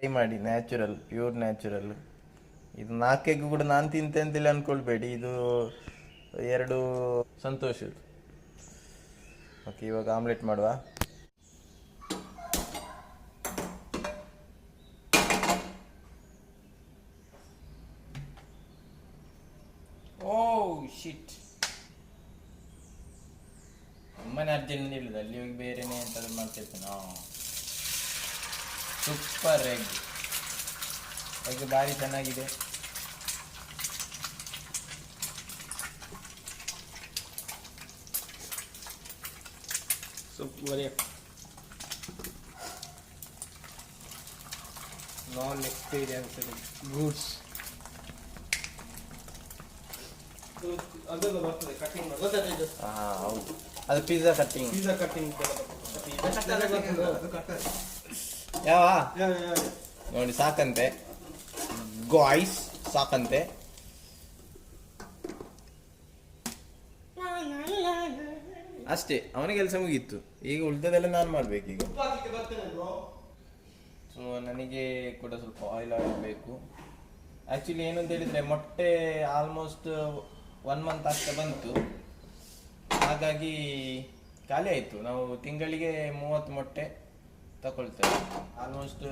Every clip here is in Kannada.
ಟ್ರೈ ಮಾಡಿ ನ್ಯಾಚುರಲ್ ಪ್ಯೂರ್ ನ್ಯಾಚುರಲ್ ಇದು ನಾಲ್ಕೆಗ್ ಕೂಡ ನಾನು ತಿಂತೆ ಅಂತೇಳಿ ಅನ್ಕೊಳ್ಬೇಡಿ. ಇದು ಎರಡು ಸಂತೋಷ ಓಕೆ ಇವಾಗ ಆಮ್ಲೆಟ್ ಮಾಡುವ. ಓ ಶಿಟ್ ಅಮ್ಮನೇ ಅರ್ಜೆಂಟ್ ಇಲ್ಲ ಅಲ್ಲಿ ಹೋಗಿ ಬೇರೆನೇ ಅಂತ ಮಾಡ್ತಿರ್ತೇನೆ. ಸೂಪರ್ ಎಗ್ ಎಗ್ ಭಾರಿ ಚೆನ್ನಾಗಿದೆ. ಸೂಪರ್ ನಾನ್ ಎಕ್ಸ್ಪೀರಿಯನ್ಸ್ ಗೂಡ್ಸ್ ಅದು ಪಿಜ್ಜಾ ಕಟ್ಟಿಂಗ್ ಪಿಜ್ಜಾ ಕಟಿಂಗ್ ಯಾವ? ನೋಡಿ ಸಾಕಂತೆ. ಗಾಯ್ಸ್ ಸಾಕಂತೆ. ಅಷ್ಟೇ ಅವನ ಕೆಲಸ ಮುಗೀತು. ಈಗ ಉಳಿದದೆಲ್ಲ ನಾನು ಮಾಡ್ಬೇಕೀಗ ಸೊ ನನಗೆ ಕೂಡ ಸ್ವಲ್ಪ ಆಯಿಲ್ ಆಯಿಲ್ ಬೇಕು. ಆ್ಯಕ್ಚುಲಿ ಏನು ಅಂತ ಹೇಳಿದರೆ ಮೊಟ್ಟೆ ಆಲ್ಮೋಸ್ಟ್ ಒನ್ ಮಂತ್ ಆಗ್ತಾ ಬಂತು. ಹಾಗಾಗಿ ಖಾಲಿ ಆಯಿತು. ನಾವು ತಿಂಗಳಿಗೆ ಮೂವತ್ತು ಮೊಟ್ಟೆ. ತಗೊಳ್ತೇವೆ. ಆಲ್ಮೋಸ್ಟ್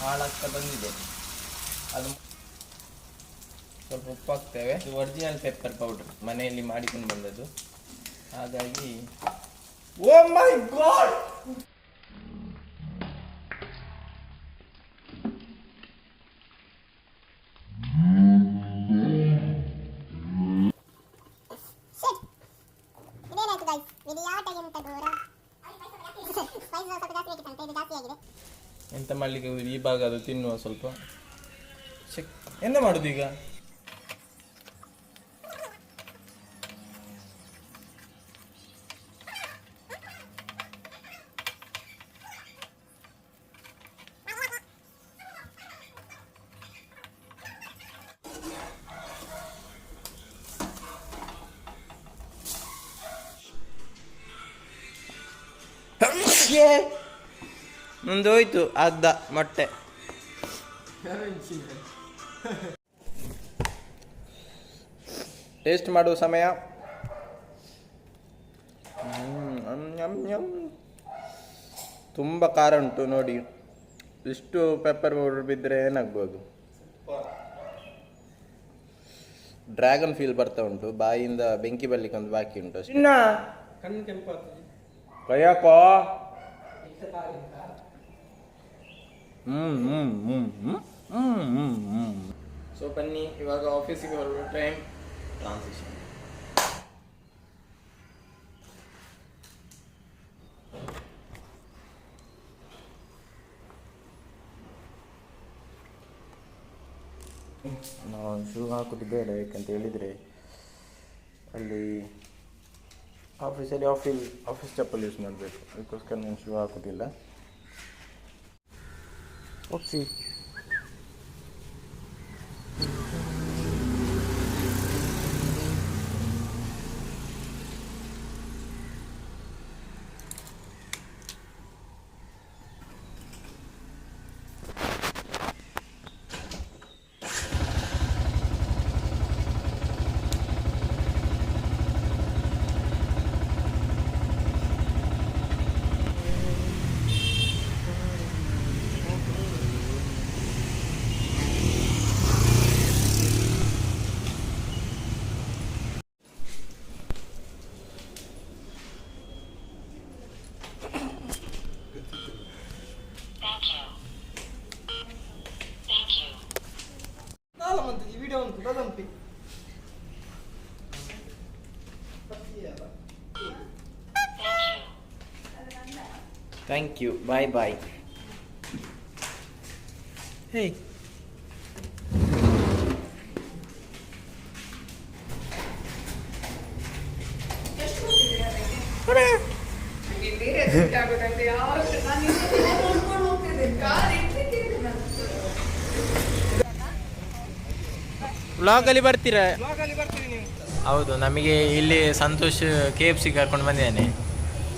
ಹಾಳಾಗ್ತಾ ಬಂದಿದೆ. ಅದು ಸ್ವಲ್ಪ ಉಪ್ಪು ಹಾಕ್ತೇವೆ ಒರಿಜಿನಲ್ ಪೆಪ್ಪರ್ ಪೌಡರ್ ಮನೆಯಲ್ಲಿ ಮಾಡಿಕೊಂಡು ಬಂದದ್ದು. ಹಾಗಾಗಿ ಓ ಮೈ ಗಾಡ್ ಎಂತ ಮಾಡ್ಲಿಕ್ಕೆ ಹೋಗುದು? ಈ ಭಾಗ ಅದು ತಿನ್ನುವ ಸ್ವಲ್ಪ. ಚೆಕ್ ಎಂತ ಮಾಡುದು ಈಗ? ಮುಂದೋಯ್ತು ಅರ್ಧ ಮೊಟ್ಟೆ. ಟೇಸ್ಟ್ ಮಾಡುವ ಸಮಯ. ತುಂಬ ಖಾರ ಉಂಟು ನೋಡಿ. ಇಷ್ಟು ಪೆಪ್ಪರ್ ಪೌಡರ್ ಬಿದ್ದರೆ ಏನಾಗ್ಬೋದು? ಡ್ರ್ಯಾಗನ್ ಫೀಲ್ ಬರ್ತಾ ಉಂಟು ಬಾಯಿಂದ ಬೆಂಕಿ ಬರ್ಲಿಕ್ಕೆ ಒಂದು ಬಾಕಿ ಉಂಟು ಅಷ್ಟೇ. ಕಣ್ಣು ಸೊ ಬನ್ನಿ ಇವಾಗ ಆಫೀಸಿಗೆ ಹೊರಡುವ ಟೈಮ್ ಟ್ರಾನ್ಸಿಷನ್ ನಾವು ಶೂ ಹಾಕೋದು ಬೇಡ ಯಾಕಂತ ಹೇಳಿದರೆ ಅಲ್ಲಿ ಆಫೀಸಲ್ಲಿ ಆಫೀಸ್ ಆಫೀಸ್ ಚಪ್ಪಲ್ ಯೂಸ್ ಮಾಡಬೇಕು. ಅದಕ್ಕೋಸ್ಕರ ನಾನು ಶೂ ಹಾಕೋದಿಲ್ಲ. ಓಕೆ ನಾಳೆ ಮಂತ್ ಈ ವಿಡಿಯೋ ಉಂಟು ತದಂಪಿ ಥ್ಯಾಂಕ್ ಯು ಬಾಯ್ ಬಾಯ್ ಹೇ ಬ್ಲಾಗಲ್ಲಿ ಬರ್ತೀರಾ? ಹೌದು ನಮಗೆ ಇಲ್ಲಿ ಸಂತೋಷ್ ಕೆ ಎಫ್ ಸಿ ಕರ್ಕೊಂಡು ಬಂದಿದ್ದಾನೆ.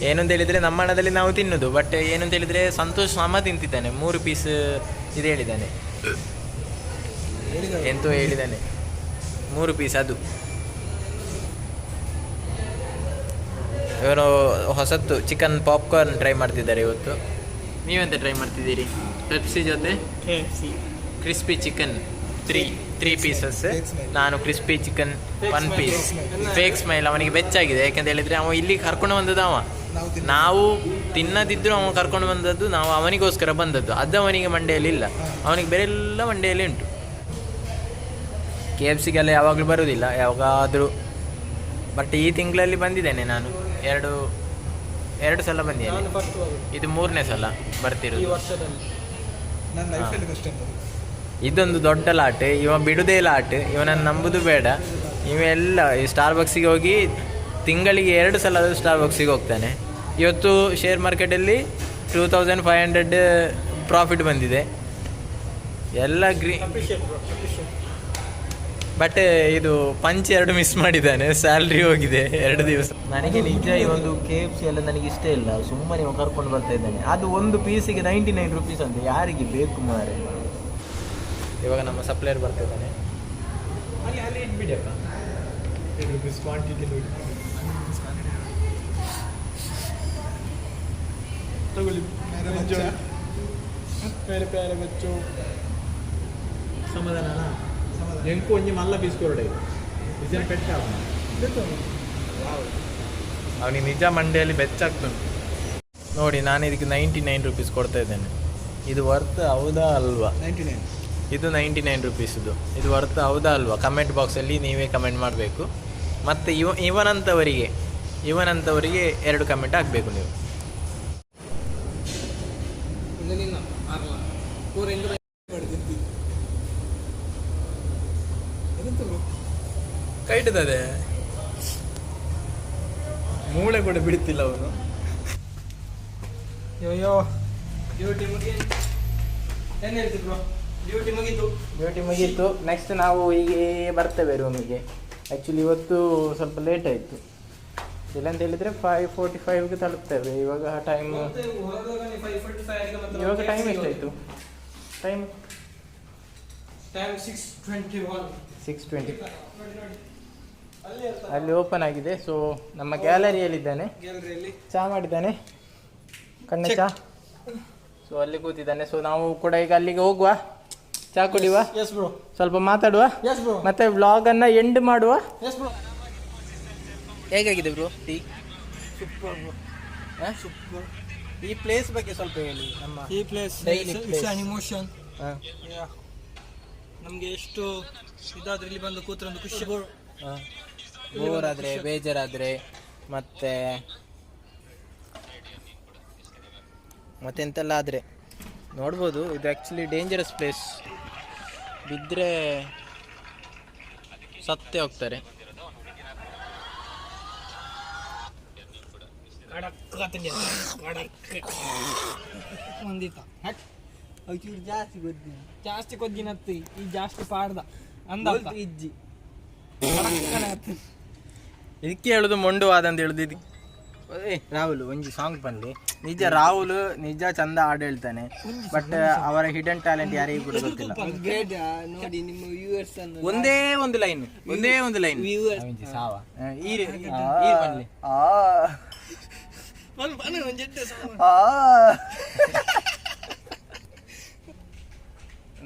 ಏನು ಅಂತ ಹೇಳಿದರೆ ನಮ್ಮ ಹಣದಲ್ಲಿ ನಾವು ತಿನ್ನೋದು ಬಟ್ ಏನು ಅಂತ ಹೇಳಿದರೆ ಸಂತೋಷ್ ಸಮ ತಿಂತಿದ್ದಾನೆ ಮೂರು ಪೀಸ್ ಇದು ಹೇಳಿದ್ದಾನೆ. ಎಂತೋ ಹೇಳಿದ್ದಾನೆ? ಮೂರು ಪೀಸ್ ಅದು. ಇವರು ಹೊಸತ್ತು ಚಿಕನ್ ಪಾಪ್ಕಾರ್ನ್ ಟ್ರೈ ಮಾಡ್ತಿದ್ದಾರೆ ಇವತ್ತು. ನೀವೆಂತ ಟ್ರೈ ಮಾಡ್ತಿದ್ದೀರಿ? ಪೆಪ್ಸಿ ಜೊತೆ? Crispy chicken three three pieces ನಾನು crispy chicken one piece. Fake smile ಅವನಿಗೆ ಬೆಚ್ಚಾಗಿದೆ. ಯಾಕಂತ ಹೇಳಿದ್ರೆ ಅವ ಇಲ್ಲಿ ಕರ್ಕೊಂಡು ಬಂದದ್ದು ಅವ. ನಾವು ತಿನ್ನ ನಾವು ತಿನ್ನದಿದ್ರು ಅವನು ಕರ್ಕೊಂಡು ಬಂದದ್ದು ನಾವು ಅವನಿಗೋಸ್ಕರ ಬಂದದ್ದು. ಅದು ಅವನಿಗೆ ಮಂಡೆಯಲ್ಲಿ ಇಲ್ಲ. ಅವನಿಗೆ ಬೇರೆ ಎಲ್ಲ ಮಂಡೆಯಲ್ಲಿ ಉಂಟು. ಕೆ ಎಫ್ ಸಿಗೆಲ್ಲ ಯಾವಾಗಲೂ ಬರುವುದಿಲ್ಲ ಯಾವಾಗಾದರೂ. ಬಟ್ ಈ ತಿಂಗಳಲ್ಲಿ ಬಂದಿದ್ದೇನೆ ನಾನು. ಎರಡು ಎರಡು ಸಲ ಬಂದಿದ್ದೇನೆ. ಇದು ಮೂರನೇ ಸಲ ಬರ್ತಿರೋದು. ಇದೊಂದು ದೊಡ್ಡ ಲಾಟ್. ಇವ ಬಿಡುದೇ ಲಾಟ್. ಇವನನ್ನು ನಂಬುದು ಬೇಡ. ಇವೆಲ್ಲ ಈ ಸ್ಟಾರ್ ಬಾಕ್ಸಿಗೆ ಹೋಗಿ ತಿಂಗಳಿಗೆ ಎರಡು ಸಲ ಸ್ಟಾರ್ ಬಾಕ್ಸಿಗೆ ಹೋಗ್ತಾನೆ. ಇವತ್ತು ಶೇರ್ ಮಾರ್ಕೆಟಲ್ಲಿ two thousand five hundred profit ಬಂದಿದೆ. ಎಲ್ಲ ಗ್ರೀ ಅಪ್ರಿಷಿಯೇಟ್ ಬಟ್ ಇದು ಪಂಚ್ ಎರಡು ಮಿಸ್ ಮಾಡಿದ್ದಾನೆ. ಸ್ಯಾಲ್ರಿ ಹೋಗಿದೆ ಎರಡು ದಿವಸ. ನನಗೆ ನಿಜ ಈ ಒಂದು ಕೆ ಎಫ್ ಸಿ ಎಲ್ಲ ನನಗೆ ಇಷ್ಟ ಇಲ್ಲ. ಸುಮ್ಮನೆ ಕರ್ಕೊಂಡು ಬರ್ತಾ ಇದ್ದಾನೆ. ಅದು ಒಂದು ಪೀಸಿಗೆ ನೈಂಟಿ ನೈನ್ ರುಪೀಸ್ ಅಂತ ಯಾರಿಗೆ ಬೇಕು ಮಾರೆ? ಇವಾಗ ನಮ್ಮ ಸಪ್ಲೈಯರ್ ಬರ್ತಾ ಇದ್ದಾನೆ ಅಲ್ಲಿ ಅಲ್ಲಿ ಇಟ್ಬಿಡಿಯಪ್ಪ ರುಪೀಸ್ ಕ್ವಾಂಟಿಟಿ ತಗೊಳ್ಳಿ ಮೇರೆ ಬಚ್ಚ. ಬೇರೆ ಬೇರೆ ಬಚ್ಚು ಸಮಾಧಾನ ಎಂಕು ಒಂಜಿ ಮಲ್ಲ ಪೀಸ್ ಕೊರಡೆ ವಿಜಯ ಪೆಟ್ಟ ಅವನಿಗೆ ನಿಜ ಮಂಡೆಯಲ್ಲಿ ಬೆಚ್ಚಾಗ್ತುಂಟು ನೋಡಿ ನಾನು ಇದಕ್ಕೆ ನೈಂಟಿ ನೈನ್ ರುಪೀಸ್ ಕೊಡ್ತಾ ಇದ್ದೇನೆ ಇದು ವರ್ತ್ ಹೌದಾ ಅಲ್ವಾ ನೈಂಟಿ ನೈನ್ ಇದು ನೈಂಟಿ ನೈನ್ ರುಪೀಸ್ದು ಇದು ವರ್ತ್ ಹೌದಾ ಅಲ್ವಾ ಕಮೆಂಟ್ ಬಾಕ್ಸಲ್ಲಿ ನೀವೇ ಕಮೆಂಟ್ ಮಾಡಬೇಕು. ಮತ್ತು ಇವ ಇವನಂಥವರಿಗೆ ಇವನಂಥವರಿಗೆ ಎರಡು ಕಮೆಂಟ್ ಹಾಕಬೇಕು ನೀವು ಇದು ನಿನ್ನ ಆರ್ಲ ಪೂರ ಇಂದು ಮಾಡಿದ್ದೀನಿ ಕೈಟದೆ ಮೂಳೆ ಕೂಡ ಬಿಡುತ್ತಿಲ್ಲ ಅವನು. ಅಯ್ಯೋ ಡ್ಯೂಟಿ ಮುಗಿ ಏನು ಹೇಳ್ತಿ ಬ್ರೋ? ಡ್ಯೂಟಿ ಮುಗೀತು. ಡ್ಯೂಟಿ ಮುಗೀತು. ನೆಕ್ಸ್ಟ್ ನಾವು ಈಗ ಬರ್ತೇವೆ ರೂಮಿಗೆ ಆ್ಯಕ್ಚುಲಿ ಇವತ್ತು ಸ್ವಲ್ಪ ಲೇಟ್ ಆಯಿತು. ಇಲ್ಲಂತ ಹೇಳಿದರೆ ಫೈವ್ ಫೋರ್ಟಿ ಫೈವ್ಗೆ ತಲುಪ್ತೇವೆ. ಇವಾಗ ಟೈಮ್ ಮತ್ತೆ ಹೊರಡುವಾಗ 5:45 ಆಗಿದೆ ಮತ್ತೆ ಇವಾಗ ಟೈಮ್ ಎಷ್ಟಾಯಿತು? ಟೈಮ್ ಟೈಮ್ 6:21 ಸಿಕ್ಸ್ ಟ್ವೆಂಟಿ ಅಲ್ಲಿ ಟ್ವೆಂಟಿ ಅಲ್ಲಿ ಓಪನ್ ಆಗಿದೆ ಸೊ ನಮ್ಮ ಗ್ಯಾಲರಿಯಲ್ಲಿದ್ದಾನೆ ಗ್ಯಾಲರಿಯಲ್ಲಿ ಚಹಾ ಮಾಡಿದ್ದಾನೆ. ಕಣ್ಣ. ಚಹಾ ಸೊ ಅಲ್ಲಿ ಕೂತಿದ್ದಾನೆ. ಸೊ ನಾವು ಕೂಡ ಈಗ ಅಲ್ಲಿಗೆ ಹೋಗುವ. ಚಹಾ ಕುಡಿಯುವ. ಸ್ವಲ್ಪ ಮಾತಾಡುವ. ಮತ್ತೆ ವ್ಲಾಗ್ ಮತ್ತೆ ವ್ಲಾಗನ್ನು ಎಂಡ್ ಮಾಡುವ. ಹೇಗಾಗಿದೆ ಬ್ರೋ ಟೀ ಸೂಪರ್ ಈ ಪ್ಲೇಸ್ ಬಗ್ಗೆ ಸ್ವಲ್ಪ ಹೇಳಿ ನಮ್ಮ ಈ ಪ್ಲೇಸ್ ಇಮೋಷನ್ ಹಾ, ನಮಗೆ ಎಷ್ಟು ಇದಾದ್ರೆ ಇಲ್ಲಿ ಬಂದು ಕೂತ್ರೆ ಒಂದು ಖುಷಿ. ಬೋರ್ ಆದ್ರೆ ಬೇಜಾರಾದ್ರೆ ಮತ್ತೆ ಮತ್ತೆಂತೆಲ್ಲ ಆದ್ರೆ? ನೋಡ್ಬೋದು ಇದು ಆ್ಯಕ್ಚುಲಿ ಡೇಂಜರಸ್ ಪ್ಲೇಸ್ ಬಿದ್ದರೆ ಸತ್ತೇ ಹೋಗ್ತಾರೆ. ಒಂದಿತ ಒಂಚೂರು ಜಾಸ್ತಿ ಕೊದ್ದಿ ಜಾಸ್ತಿ ಕೊದ್ದಿನತ್ತಿ ಈ ಜಾಸ್ತಿ ಪಾಡ್ದ. ಅಂದ ಇಜ್ಜಿ. ಇದಕ್ಕೆ ಹೇಳುದು ಮೊಂಡುವಾದ ಅಂತ ಹೇಳುದು ಇದು ಏ ರಾಹುಲ್ ಒಂಜಿ ಸಾಂಗ್ ಬಂದು ನಿಜ ರಾಹುಲ್ ನಿಜ ಚಂದ ಹಾಡು ಹೇಳ್ತಾನೆ. ಬಟ್ ಅವರ ಹಿಡನ್ ಟ್ಯಾಲೆಂಟ್ ಯಾರಿಗೂ ಕೂಡ ಗೊತ್ತಿಲ್ಲ. ನೋಡಿ ನಿಮ್ಮ ವ್ಯೂವರ್ಸ್ ಅನ್ನು ಒಂದೇ ಒಂದು ಲೈನ್ ಒಂದೇ ಒಂದು ಲೈನ್ ವ್ಯೂವರ್ಸ್ ಸಾವ. ಈ ಬನ್ನಿ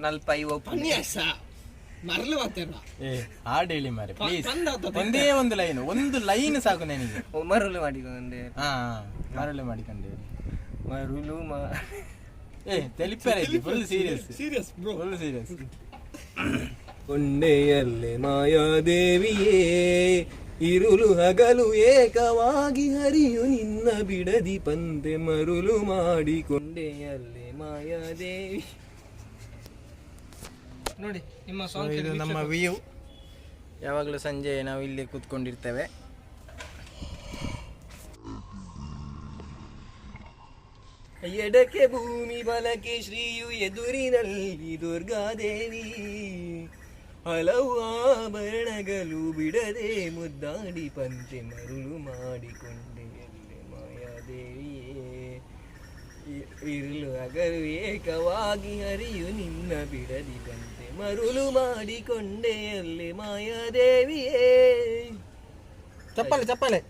ನಲ್ಪ ಇವ ಪನ್ಯಾಸ ಮರಲು ಮಾತಾಡ ಏ ಹಾಡು ಹೇಳಿ ಮಾರೆ ಪ್ಲೀಸ್ ಒಂದೇ ಒಂದು ಲೈನ್ ಒಂದು ಲೈನ್ ಸಾಕು ನನಗೆ. ಮರಳು ಮಾಡಿಕೊಂಡೆ. ಹಾ ಮರಳು ಮಾಡಿಕೊಂಡೆ. ಮರುಳು ಏ ತೆಲಿಪೇರ full serious serious bro full serious ಕೊಂಡೆಯಲ್ಲೇ ಮಾಯಾದೇವಿಯೇ ಇರುಳು ಹಗಲು ಏಕವಾಗಿ ಹರಿಯು ನಿನ್ನ ಬಿಡದಿ ಪಂದೆ ಮರುಳು ಮಾಡಿಕೊಂಡೆಯಲ್ಲೇ ಮಾಯಾದೇವಿ. ನೋಡಿ ನಿಮ್ಮ ಸಾಂಗ್ ಇದು ನಮ್ಮ ವ್ಯೂ ಯಾವಾಗಲೂ ಸಂಜೆ ನಾವು ಇಲ್ಲಿ ಕೂತ್ಕೊಂಡಿರ್ತೇವೆ. ಎಡಕ್ಕೆ ಭೂಮಿ ಬಲಕ್ಕೆ ಶ್ರೀಯು ಎದುರಿನಲ್ಲಿ ದುರ್ಗಾದೇವಿ ಹಲವು ಆಭರಣಗಳು ಬಿಡದೆ ಮುದ್ದಾಡಿ ಪಂಚೆ ಮರುಳು ಮಾಡಿಕೊಂಡೆ ಎಲ್ಲೆ ಮಾಯಾದೇವಿ ಮಾಯಾದೇವಿಯೇ ಇರಲು ಅಗಲು ಹಗಲು ಏಕವಾಗಿ ಹರಿಯು ನಿನ್ನ ಬಿಡದಿದಂತೆ ಮರುಳು ಮಾಡಿಕೊಂಡೆ ಅಲ್ಲಿ ಮಾಯಾದೇವಿಯೇ ಚಪ್ಪಲೆ ಚಪ್ಪಲೆ